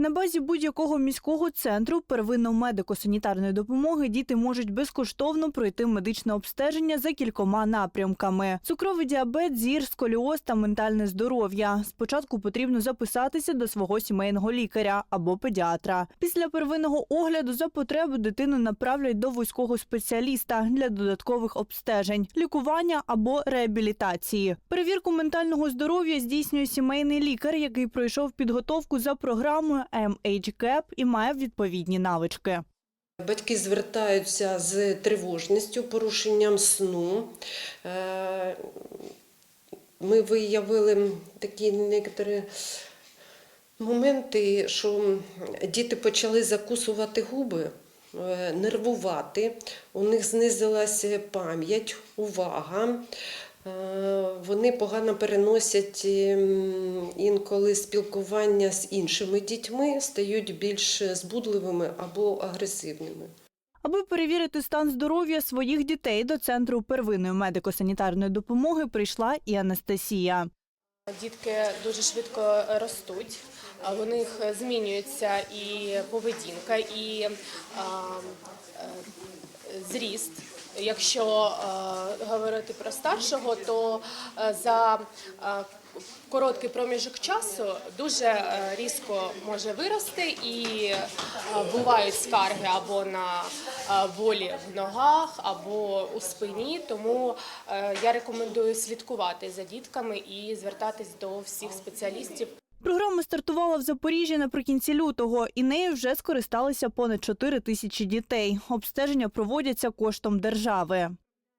На базі будь-якого міського центру первинно-медико-санітарної допомоги діти можуть безкоштовно пройти медичне обстеження за кількома напрямками: цукровий діабет, зір, сколіоз та ментальне здоров'я. Спочатку потрібно записатися до свого сімейного лікаря або педіатра. Після первинного огляду за потреби дитину направлять до вузького спеціаліста для додаткових обстежень, лікування або реабілітації. Перевірку ментального здоров'я здійснює сімейний лікар, який пройшов підготовку за програмою MHCAP і має відповідні навички. Батьки звертаються з тривожністю, порушенням сну. Е, Ми виявили такі некоторі моменти, що діти почали закусувати губи, е, нервувати, у них знизилася пам'ять, увага. Е, Вони погано переносять ем, інколи спілкування з іншими дітьми, стають більш збудливими або агресивними. Аби перевірити стан здоров'я своїх дітей до центру первинної медико-санітарної допомоги прийшла і Анастасія. Дітки дуже швидко ростуть, у них змінюється і поведінка, і а, е, зріст. Якщо е, говорити про старшого, то е, за е, короткий проміжок часу дуже різко може вирости і бувають скарги або на е, болі в ногах, або у спині. Тому е, я рекомендую слідкувати за дітками і звертатись до всіх спеціалістів. Програма стартувала в Запоріжжі наприкінці лютого, і нею вже скористалися понад 4 тисячі дітей. Обстеження проводяться коштом держави.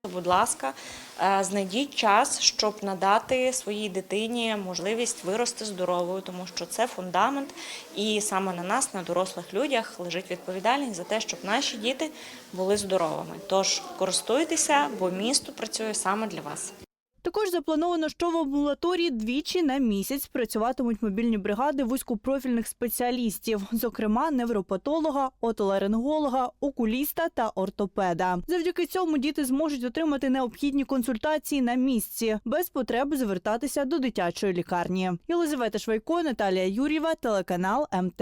Будь ласка, е, знайдіть час, щоб надати своїй дитині можливість вирости здоровою, тому що це фундамент, і саме на нас, на дорослих людях, лежить відповідальність за те, щоб наші діти були здоровими. Тож користуйтеся, бо місто працює саме для вас. Також заплановано, що в амбулаторії двічі на місяць працюватимуть мобільні бригади вузькопрофільних спеціалістів, зокрема невропатолога, отоларинголога, окуліста та ортопеда. Завдяки цьому діти зможуть отримати необхідні консультації на місці без потреби звертатися до дитячої лікарні. Єлизавета Швайко, Наталія Юрєва, телеканал МТ.